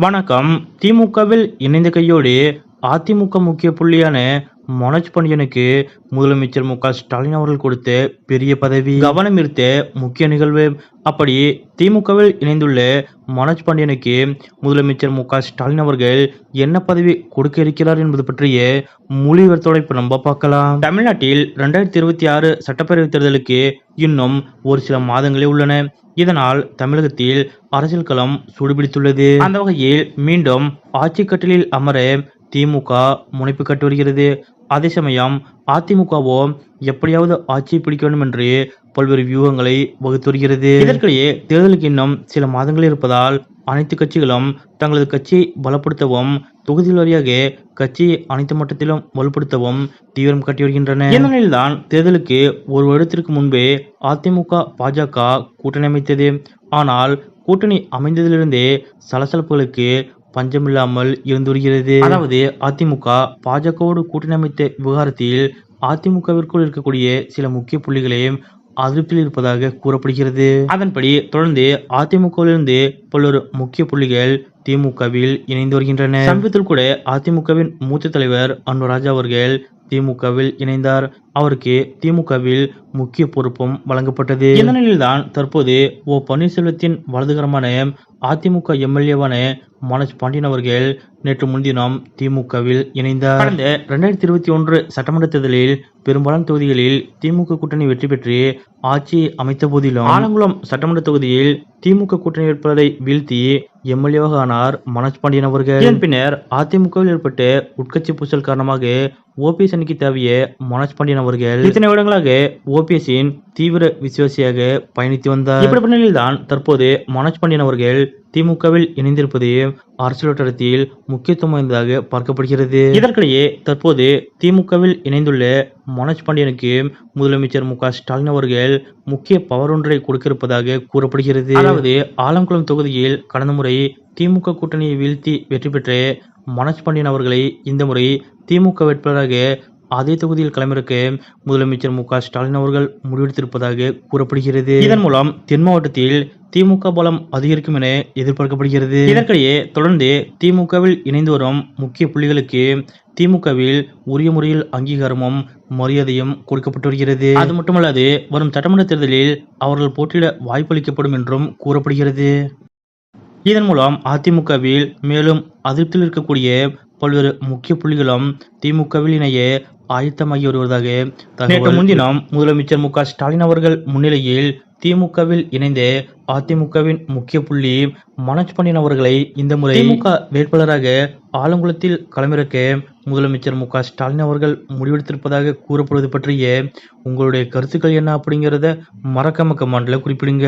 வணக்கம். திமுகவில் இணைந்த கையோடு அதிமுக முக்கிய புள்ளியான மனோஜ் பாண்டியனுக்கு முதலமைச்சர் மு க ஸ்டாலின் அவர்கள் கொடுத்த பெரிய பதவி. கவனம் ஈர்த்த முக்கிய நிகழ்வு. அப்படி திமுகவில் இணைந்துள்ள மனோஜ் பாண்டியனுக்கு முதலமைச்சர் மு க ஸ்டாலின் அவர்கள் என்ன பதவி கொடுக்க இருக்கிறார் என்பது பற்றிய மொழிவர்த்தோட விவரத்தோட இப்ப நம்ம பார்க்கலாம். தமிழ்நாட்டில் ரெண்டாயிரத்தி இருபத்தி ஆறு சட்டப்பேரவைத் தேர்தலுக்கு இன்னும் ஒரு சில மாதங்களே உள்ளன. இதனால் தமிழகத்தில் அரசியல் களம் சூடுபிடித்துள்ளது. அந்த வகையில் மீண்டும் ஆட்சி கட்டலில் அமர திமுக முனைப்பு கட்டு வருகிறது. அதே சமயம் அதிமுகவோ எப்படியாவது ஆட்சியை பிடிக்க வேண்டும் என்று பல்வேறு வியூகங்களை வகுத்து வருகிறது இதற்கிடையே தேர்தலுக்கு இன்னும் சில மாதங்கள் இருப்பதால் அனைத்து கட்சிகளும் தங்களது கட்சியை பலப்படுத்தவும் தொகுதிகள் வழியாக கட்சியை அனைத்து மட்டத்திலும் வலுப்படுத்தவும் தீவிரம் காட்டி வருகின்றன. இந்த நிலையில்தான் தேர்தலுக்கு ஒரு வருடத்திற்கு முன்பே அதிமுக பாஜக கூட்டணி அமைத்தது. ஆனால் கூட்டணி அமைந்ததிலிருந்தே சலசலப்புகளுக்கு பஞ்சமில்லாமல் இருந்து வருகிறது அதாவது அதிமுக பாஜகவோடு கூட்டணி அமைத்த விவகாரத்தில் அதிமுகவிற்குள் இருக்கக்கூடிய சில முக்கிய புள்ளிகளையும் அதிருப்தியில் இருப்பதாக கூறப்படுகிறது. அதன்படி தொடர்ந்து அதிமுகவிலிருந்து பல்வேறு முக்கிய புள்ளிகள் திமுகவில் இணைந்து வருகின்றன. சமீபத்தில் கூட அதிமுகவின் மூத்த தலைவர் அன்பராஜா அவர்கள் திமுகவில் இணைந்தார். அவருக்கு திமுகவில் முக்கிய பொறுப்பும் வழங்கப்பட்டது. இந்த நிலையில்தான் தற்போது ஓ பன்னீர்செல்வத்தின் வலதுகரமான அதிமுக எம்எல்ஏவான மனோஜ் பாண்டியன் அவர்கள் நேற்று முன்தினம் திமுகவில் இணைந்தார். கடந்த இரண்டாயிரத்தி இருபத்தி ஒன்று சட்டமன்ற தேர்தலில் பெரும்பாலான தொகுதிகளில் திமுக கூட்டணி வெற்றி பெற்று ஆட்சியை அமைத்த போதிலும் ஆலங்குளம் சட்டமன்ற தொகுதியில் திமுக கூட்டணி வேட்பாளரை வீழ்த்தி எம்எல்ஏவாக ஆனார் மனோஜ் பாண்டியன் அவர்கள். இதன் பின்னர் அதிமுகவில் ஏற்பட்ட உட்கட்சி பூசல் காரணமாக ஓபிஎஸ் அணிக்கு தேவைய மனோஜ் பாண்டியன் அவர்கள் இத்தனை வருடங்களாக ஓபிஎஸ்ஸின் தீவிர விசுவாசியாக பயணித்து வந்தார். இப்படிப்பட்ட நிலையில்தான் தற்போது மனோஜ் பாண்டியன் அவர்கள் திமுகவில் இணைந்திருப்பது அரசியல் வட்டாரத்தில் முக்கியத்துவம் வாய்ந்ததாக பார்க்கப்படுகிறது. இதற்கிடையே தற்போது திமுகவில் இணைந்துள்ள மனோஜ் பாண்டியனுக்கு முதலமைச்சர் மு ஸ்டாலின் அவர்கள் முக்கிய பவர் ஒன்றை கொடுக்க இருப்பதாக கூறப்படுகிறது. அதாவது ஆலங்குளம் தொகுதியில் கடந்த முறை திமுக கூட்டணியை வீழ்த்தி வெற்றி பெற்ற மனோஜ் பாண்டியன் அவர்களை இந்த முறை திமுக வேட்பாளராக அதே தொகுதியில் களமிறக்க முதலமைச்சர் மு க ஸ்டாலின் அவர்கள் முடிவெடுத்திருப்பதாக கூறப்படுகிறது. இதன் மூலம் தென் மாவட்டத்தில் திமுக பலம் அதிகரிக்கும் என எதிர்பார்க்கப்படுகிறது. இதற்கிடையே தொடர்ந்து திமுகவில் இணைந்து வரும் முக்கிய புள்ளிகளுக்கு திமுகவில் உரிய முறையில் அங்கீகாரமும் மரியாதையும் கொடுக்கப்பட்டு வருகிறது. அது மட்டுமல்லாது வரும் சட்டமன்ற தேர்தலில் அவர்கள் போட்டியிட வாய்ப்பளிக்கப்படும் என்றும் கூறப்படுகிறது. இதன் மூலம் அதிமுகவில் மேலும் அதிருப்தியில் இருக்கக்கூடிய பல்வேறு முக்கிய புள்ளிகளும் திமுகவில் இணைய ஆயத்தமாகி வருவதாக நேற்று முன்தினம் முதலமைச்சர் மு க ஸ்டாலின் அவர்கள் முன்னிலையில் திமுகவில் இணைந்த அதிமுகவின் முக்கிய புள்ளி மனோஜ் பாண்டியன் அவர்களை இந்த முறை திமுக வேட்பாளராக ஆலங்குளத்தில் களமிறக்க முதலமைச்சர் மு க ஸ்டாலின் அவர்கள் முடிவெடுத்திருப்பதாக கூறப்படுவது பற்றிய உங்களுடைய கருத்துக்கள் என்ன அப்படிங்கிறத மறக்காம கமெண்ட்ல குறிப்பிடுங்க.